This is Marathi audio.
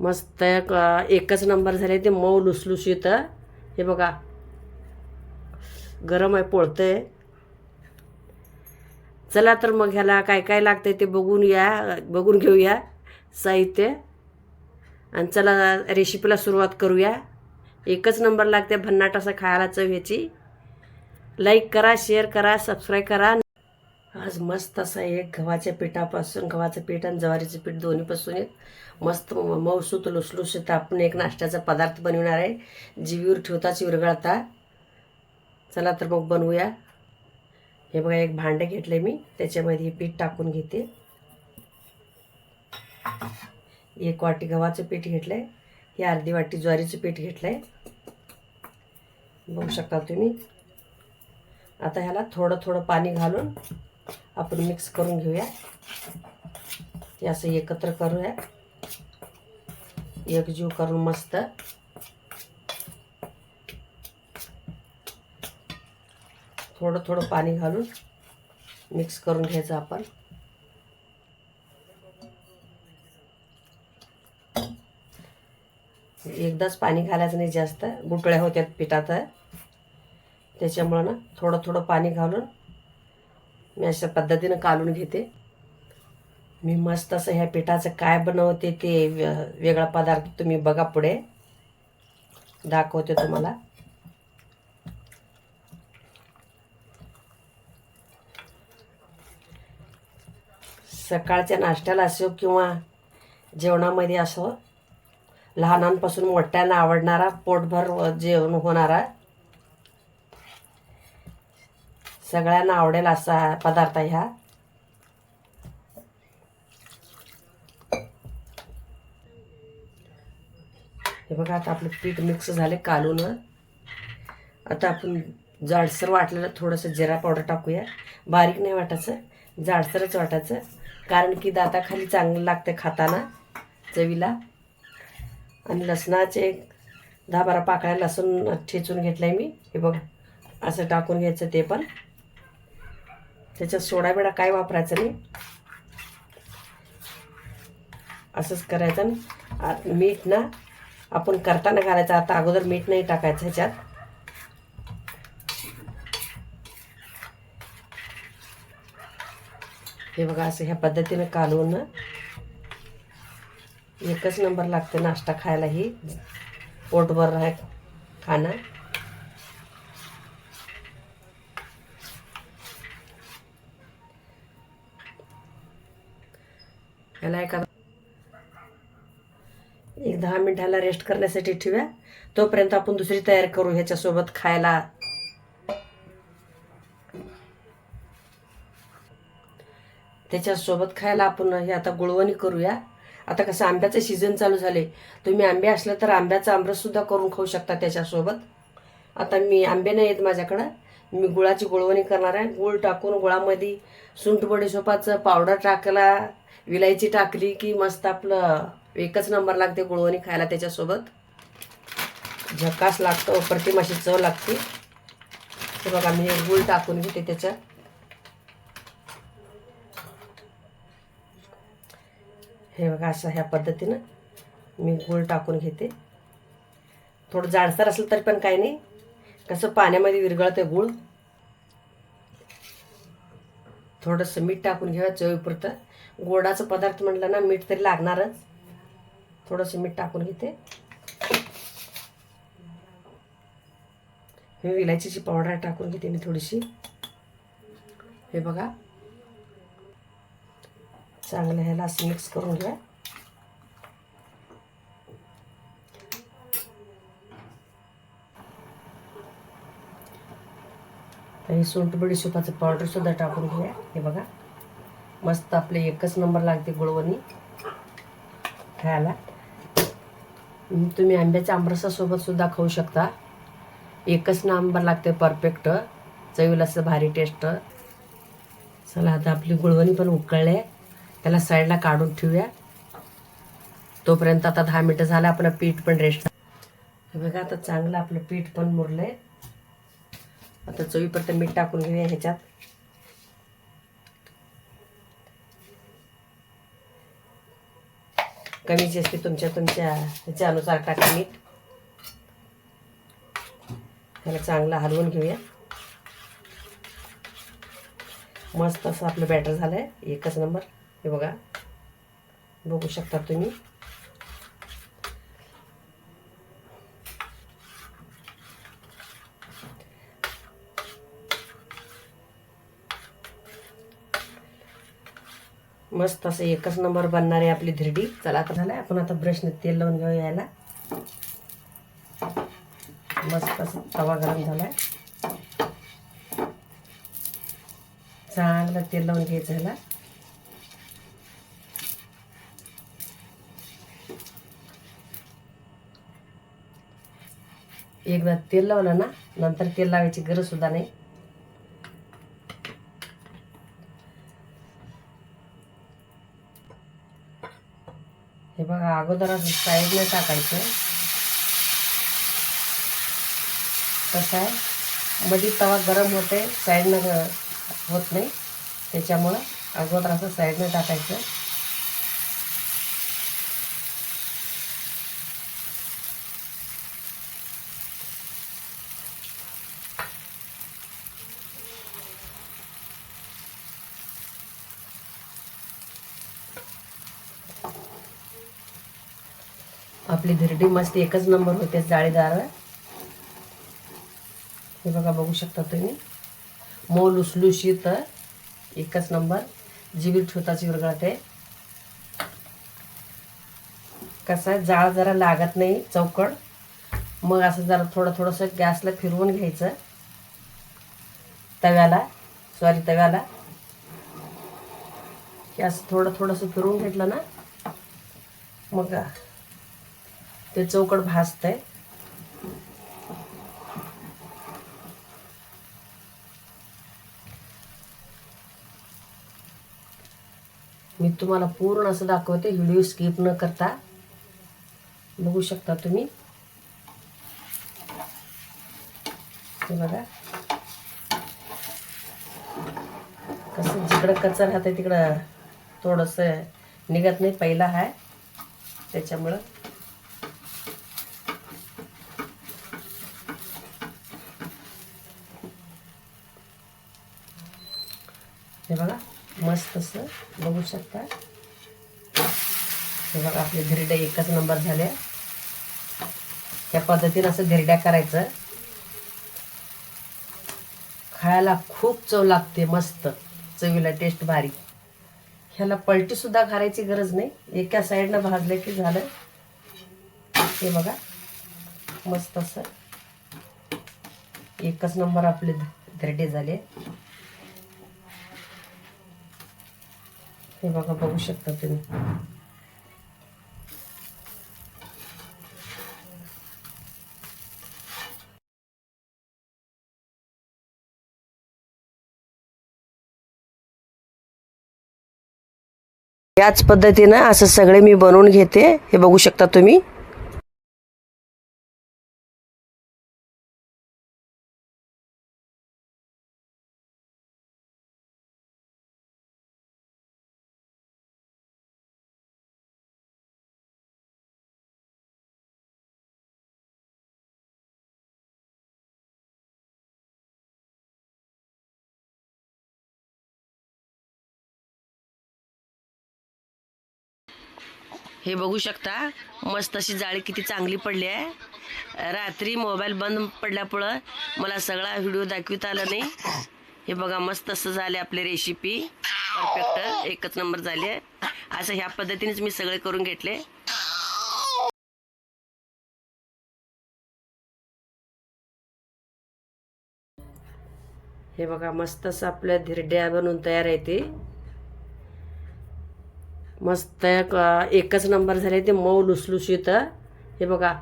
मस्त एकच नंबर झाले ते मऊ लुसलुशीत हे? बघा. गरम आहे पोळतंय. चला तर मग ह्याला काय काय लागतंय ते बघून या बघून घेऊया साहित्य. आणि चला रेसिपीला सुरुवात करूया. एकच नंबर लागते भन्नाट असं खायला चव ह्याची. लाईक करा शेअर करा सबस्क्राईब करा. आज मस्त असं एक गव्हाच्या पिठापासून गव्हाचं पीठ आणि ज्वारीचं पीठ दोन्हीपासून एक मस्त मऊसूत लुसलुसत आपण एक नाश्त्याचा पदार्थ बनवणार आहे. जीवीवर ठेवताच विरघळता चला तर मग बनवूया. हे बघा एक भांडं घेतले मी. त्याच्यामध्ये हे पीठ टाकून घेते. एक वाटी गव्हाचं पीठ घेतलं आहे हे अर्धी वाटी ज्वारीचं पीठ घेतलं आहे बघू शकाल तुम्ही. आता ह्याला थोडं थोडं पाणी घालून आपण मिक्स करून घेऊया. हे असं एकत्र करूया. एकजीव करून मस्त. थोडं थोडं पाणी घालून मिक्स करून घ्यायचं आपण. एकदाच पाणी घालायचं नाही जास्त. गुटळ्या होत्यात पिठात. त्याच्यामुळं ना थोडं थोडं पाणी घालून मी अशा पद्धतीनं कालून घेते. मी मस्त असं ह्या पिठाचं काय बनवते ते वेगळा पदार्थ तुम्ही बघा पुढे. दाखवते तुम्हाला. सकाळच्या नाश्त्याला असो किंवा जेवणामध्ये असो लहानांपासून मोठ्यांना आवडणारा पोटभर व जेवण होणारा सगळ्यांना आवडेल असा पदार्थ ह्या. बघा आता आपलं पीठ मिक्स झाले कालून आता आपण जाडसर वाटलेलं थोडंसं जिरा पावडर टाकूया. बारीक नाही वाटायचं जाडसरच वाटायचं. कारण की दाताखाली चांगलं लागतं खाताना चवीला. आणि लसणाचे दहा बारा पाकळ्या लसूण ठेचून घेतलं आहे मी. हे बघ असं टाकून घ्यायचं ते पण. त्याच्यात सोडा बिडा काय वापरायचं नाही. असंच करायचं आ- मीठ ना आपण करताना घालायचं. आता अगोदर मीठ नाही टाकायचं ह्याच्यात. हे बघा असं ह्या पद्धतीनं कालवून एकच नंबर लागते नाश्ता खायला ही पोटभर आहे खाणं. ह्याला एखादा एक दहा मिनिटाला रेस्ट करण्यासाठी ठेवूया. तोपर्यंत आपण दुसरी तयार करू ह्याच्यासोबत खायला. त्याच्यासोबत खायला आपण हे आता गुळवणी करूया. आता कसं आंब्याचं सीझन चालू झाले. तुम्ही आंबे असलं तर आंब्याचा आमरससुद्धा करून खाऊ शकता त्याच्यासोबत. आता मी आंबे नाही आहेत माझ्याकडं. मी गुळाची गुळवणी करणार आहे. गुळ टाकून गुळामध्ये सुंठ बडीशोपाचं पावडर टाकला विलायची टाकली की मस्त आपलं एकच नंबर लागते गुळवणी खायला त्याच्यासोबत. झकास लागतो अप्रतिम अशी चव लागते. हे बघा मी गुळ टाकून घेते त्याच्या हे बघा असं ह्या पद्धतीनं मी गूळ टाकून घेते. थोडं जाडसर असलं तरी पण काही नाही. कसं पाण्यामध्ये विरघळतं गूळ. थोडंसं मीठ टाकून घ्यावं चवीपुरतं. गोडाचं पदार्थ म्हटलं ना मीठ तरी लागणारच. थोडंसं मीठ टाकून घेते. हे विलायचीची पावडर टाकून घेते मी थोडीशी. हे बघा. चांगलं ह्याला असं मिक्स करून घ्या. हे सुंठ बडीशोपाचं पावडरसुद्धा टाकून घेऊया हे बघा. मस्त आपले एकच नंबर लागते गुळवणी. खायला. तुम्ही आंब्याच्या आंबरसासोबत सुद्धा खाऊ शकता. एकच ना नंबर लागते परफेक्ट चवीला असं भारी टेस्ट चला आता आपली गुळवणी पण उकळले त्याला साईडला काढून ठेवूया. तोपर्यंत आता दहा मिनटं झालं आपलं पीठ पण रेस्ट बघा आता चांगलं आपलं पीठ पण मुरलंय. आता चवीपर्यंत मीठ टाकून घेऊया ह्याच्यात. कमी जास्ती तुमच्या तुमच्या ह्याच्यानुसार टाका मीठ त्याला चांगलं हलवून घेऊया. मस्त असं आपलं बॅटर झालं आहे एकच नंबर हे बघा. बघू शकता तुम्ही. मस्त असं एकच नंबर बनणार आहे आपली धिरडी. चला आता झालं आपण आता ब्रशने तेल लावून घेऊ यायला मस्त असं तवा गरम झालाय. चांगलं तेल लावून घ्यायचं ह्याला एकदा तेल लावलं ना नंतर तेल लावायची गरज सुद्धा नाही. अगोदर असं साईडने टाकायचं. कसं आहे. मधी तवा गरम होते साईडनं होत नाही. त्याच्यामुळं अगोदर असं साईडनं टाकायचं. आपली धिरडी मस्त एकच नंबर होते जाळीदार. हे बघा बघू शकता तुम्ही. मऊ तर एकच नंबर. जिबी ठोताची विरगळते कसं आहे जाळ जरा लागत नाही चौकड. मग असं जरा थोडं थोडंसं गॅसला फिरवून घ्यायचं. तव्याला सॉरी तव्याला. गॅस असं थोडं थोडंसं फिरवून घेतलं ना मग ते चौकट भाजतंय. मी तुम्हाला पूर्ण असं दाखवते व्हिडिओ स्किप न करता. बघू शकता तुम्ही. हे बघा. कसं जिकडं कच्चं राहतं तिकडं थोडंसं निघत नाही पहिला आहे त्याच्यामुळं हे बघा मस्त असं बघू शकता. हे बघा आपले धिरड्या एकच नंबर झाल्या त्या पद्धतीनं असं धिरड्या करायचं. खायला खूप चव लागते मस्त. चवीला टेस्ट भारी. ह्याला पलटी सुद्धा घालायची गरज नाही. एका साईडनं भाजलं की झालं. हे बघा मस्त असं. एकच नंबर आपले धिरडे झाले. हे बघा बघू शकता तुम्ही. याच पद्धतीनं असं सगळे मी बनवून घेते. हे बघू शकता तुम्ही. हे बघू शकता. मस्त अशी जाळी किती चांगली पडली आहे. रात्री मोबाईल बंद पडल्यापुळं मला सगळा व्हिडिओ दाखविता आला नाही. हे बघा मस्त असं झाले आपली रेसिपी परफेक्ट एकच नंबर झाली आहे. असं ह्या पद्धतीनेच मी सगळे करून घेतले. हे बघा मस्त असं आपल्या धिरड्या बनवून तयार आहे ते. मस्त एकच नंबर झाले ते मऊ लुसलुशीत. हे बघा.